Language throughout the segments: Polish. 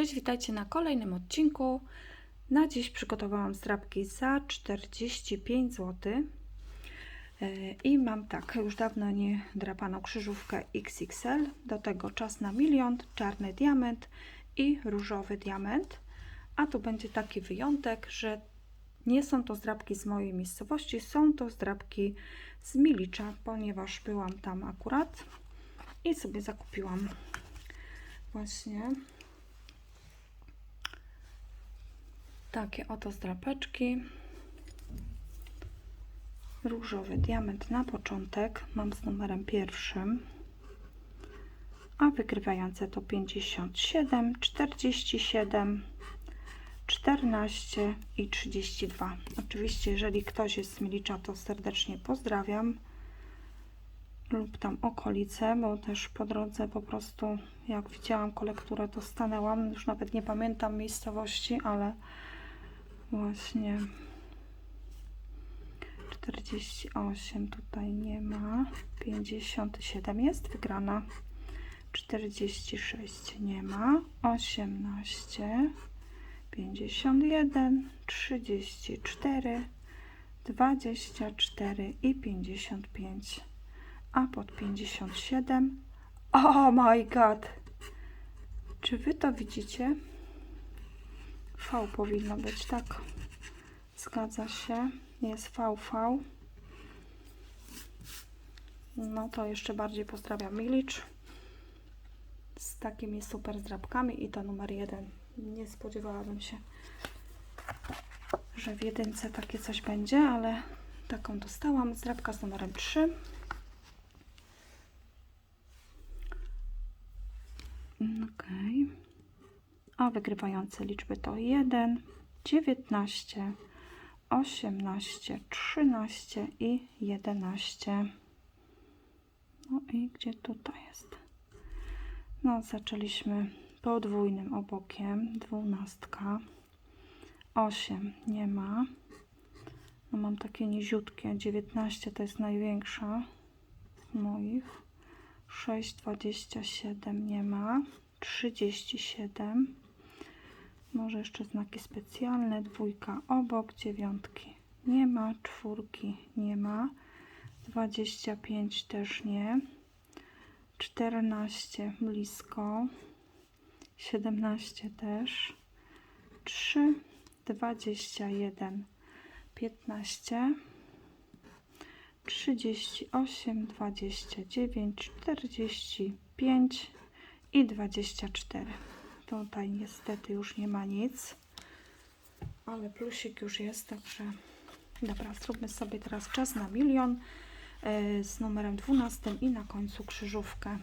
Cześć, witajcie na kolejnym odcinku. Na dziś przygotowałam zdrabki za 45 zł. E, I mam tak, już dawno nie drapaną krzyżówkę XXL. Do tego czas na milion, czarny diament i różowy diament. A tu będzie taki wyjątek, że nie są to zdrabki z mojej miejscowości, są to zdrabki z Milicza, ponieważ byłam tam akurat i sobie zakupiłam właśnie takie oto zdrapeczki. Różowy diament na początek mam z numerem pierwszym, a wygrywające to 57, 47, 14 i 32. Oczywiście, jeżeli ktoś jest z Milicza, to serdecznie pozdrawiam lub tam okolice, bo też po drodze po prostu jak widziałam kolekturę to stanęłam, już nawet nie pamiętam miejscowości, ale właśnie. 48 tutaj nie ma. 57 jest wygrana. 46 nie ma. 18 51 34 24 i 55 a pod 57 oh my god. Czy wy to widzicie V powinno być, tak. Zgadza się. Jest VV. No to jeszcze bardziej pozdrawiam Milicz. Z takimi super zdrabkami i to numer jeden. Nie spodziewałabym się, że w jedynce takie coś będzie, ale taką dostałam. Zdrabka z numerem 3. Okej. Okay a wygrywające liczby to 1, 19, 18, 13 i 11. No i gdzie tutaj jest? No, zaczęliśmy podwójnym obokiem, dwunastka, 8 nie ma. No, mam takie niziutkie, 19 to jest największa z moich, 6, 27 nie ma, 37 może jeszcze znaki specjalne. Dwójka obok, dziewiątki nie ma, czwórki nie ma, 25 też nie, 14 blisko, 17 też, 3, 21, 15, 38, 29, 45 i 24. Tutaj niestety już nie ma nic, ale plusik już jest, także dobra, zróbmy sobie teraz czas na milion e, z numerem 12 i na końcu krzyżówkę.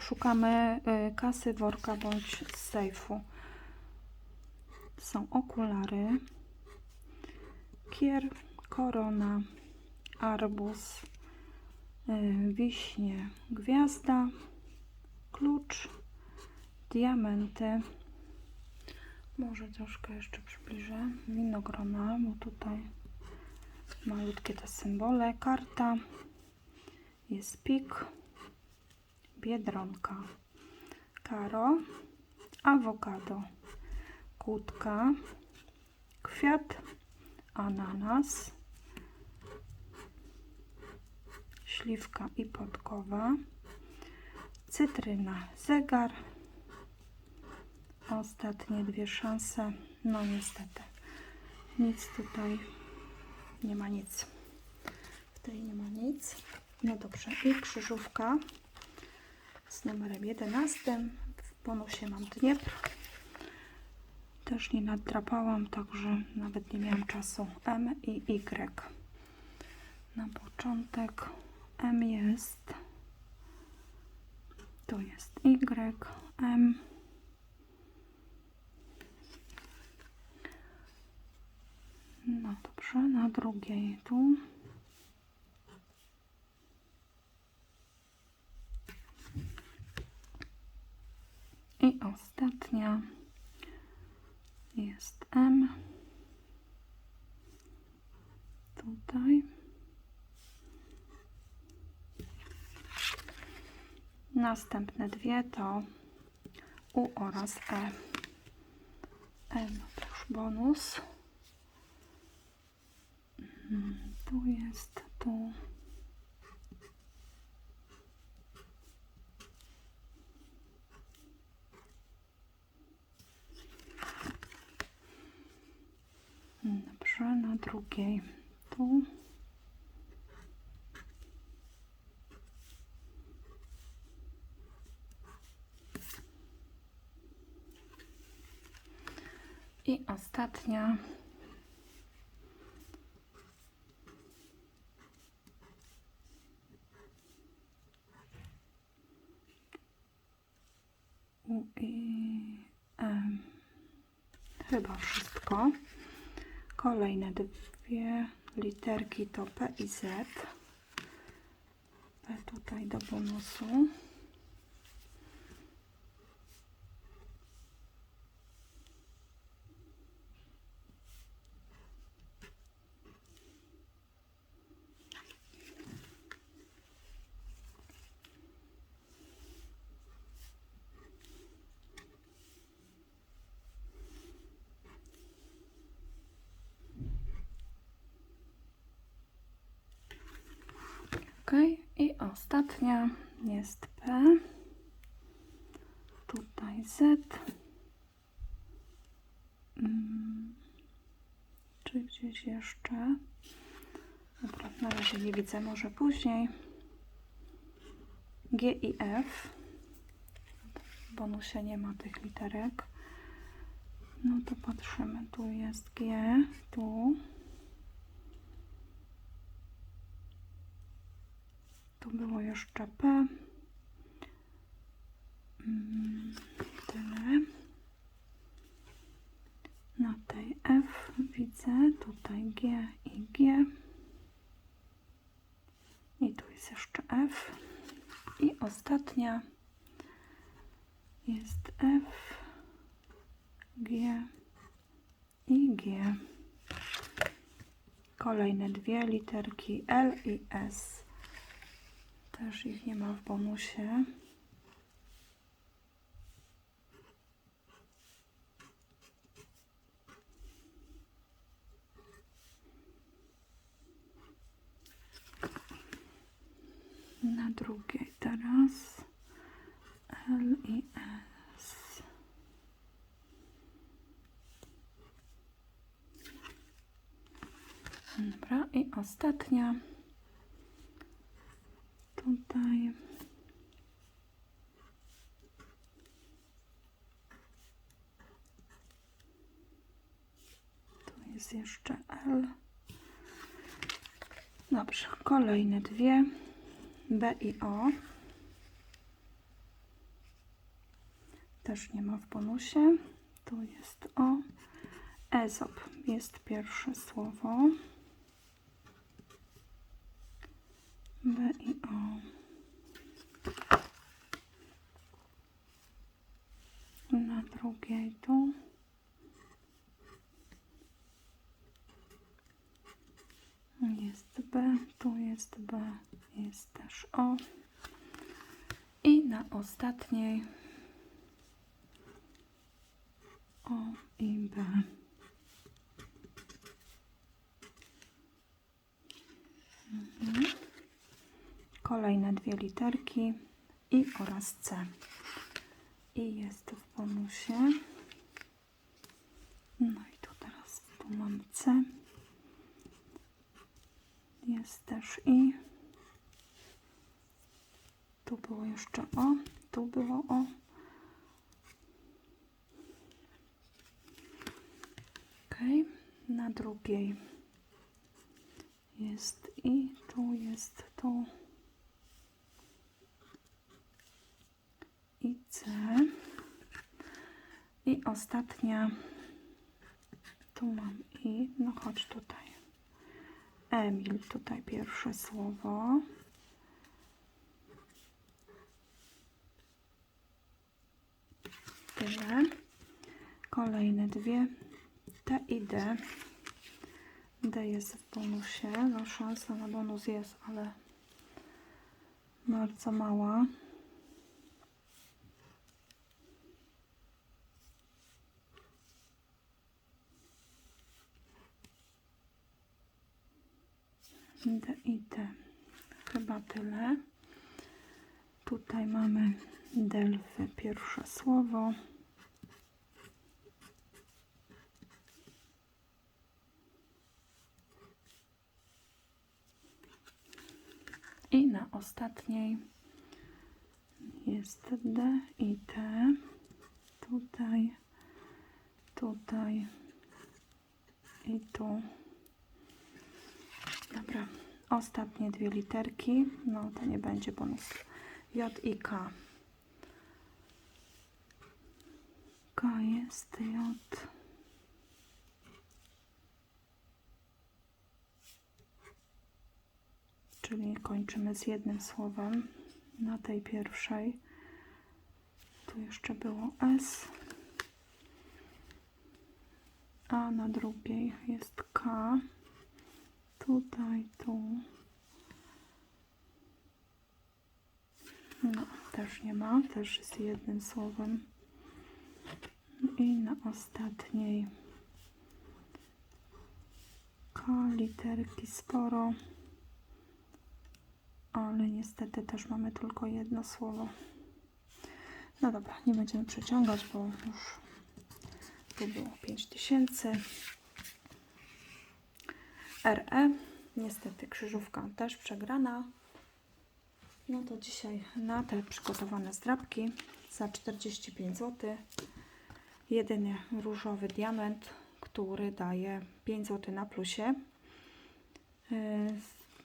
Szukamy e, kasy, worka bądź sejfu. Są okulary, kier, korona, arbuz, e, wiśnie, gwiazda, klucz, diamenty. Może troszkę jeszcze przybliżę. Winogrona, bo tutaj malutkie te symbole. Karta. Jest pik. Biedronka. Karo. Awokado. Kłódka. Kwiat. Ananas. Śliwka i podkowa. Cytryna. Zegar ostatnie dwie szanse. No niestety, nic tutaj nie ma nic. W tej nie ma nic. No dobrze, i krzyżówka z numerem 11. W bonusie mam Dniepr. Też nie nadrapałam, także nawet nie miałam czasu. M i Y. Na początek M jest. Tu jest Y, M. Dobrze, na drugiej tu. I ostatnia jest M. Tutaj. Następne dwie to U oraz E. No to już bonus. Mm, Tu jest, tu. Dobrze, na drugiej tu. I ostatnia. U i M. Chyba wszystko. Kolejne dwie literki to P i Z. P tutaj do bonusu. Ok, i ostatnia jest P. Tutaj Z. Mm, Czy gdzieś jeszcze? Dobra, na razie nie widzę, może później. G i F. W bonusie nie ma tych literek. No to patrzymy, tu jest G, tu. Tu było jeszcze P. Mm, Tyle. Na tej F widzę tutaj G i G. I tu jest jeszcze F. I ostatnia jest F, G i G. Kolejne dwie literki L i S. Też ich nie ma w bonusie. Na drugiej teraz L i S. Dobra, i ostatnia tutaj. Tu jest jeszcze L. Dobrze, kolejne dwie. B i O. Też nie ma w bonusie. Tu jest O. Ezop jest pierwsze słowo. B i O. Na drugiej tu. Jest B, tu jest B, jest też O. I na ostatniej O i B. Mhm. Kolejne dwie literki I oraz C. I jest w bonusie. No i tu teraz tu mam C. Jest też I. Tu było jeszcze O. Tu było O. Ok. Na drugiej jest I. Tu jest tu. I C. I ostatnia. Tu mam I. No chodź tutaj. Emil, tutaj pierwsze słowo. Tyle. Kolejne dwie. T i D. D jest w bonusie. No szansa na bonus jest, ale bardzo mała. D i T. Chyba tyle. Tutaj mamy delfy, pierwsze słowo. I na ostatniej jest D i T. Tutaj, tutaj i tu. Dobra, ostatnie dwie literki. No to nie będzie bonus. J i K. K jest J. Czyli kończymy z jednym słowem na tej pierwszej. Tu jeszcze było S. A na drugiej jest K. Tutaj, tu. No, też nie ma, też jest jednym słowem. I na ostatniej K, literki sporo, ale niestety też mamy tylko jedno słowo. No dobra, nie będziemy przeciągać, bo już tu było 5000. RE, niestety krzyżówka też przegrana. No to dzisiaj na te przygotowane zdrabki za 45 zł. Jedyny różowy diament, który daje 5 zł na plusie. Yy,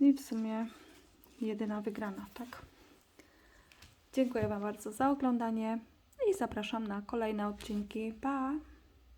I w sumie jedyna wygrana, tak? Dziękuję Wam bardzo za oglądanie i zapraszam na kolejne odcinki. Pa!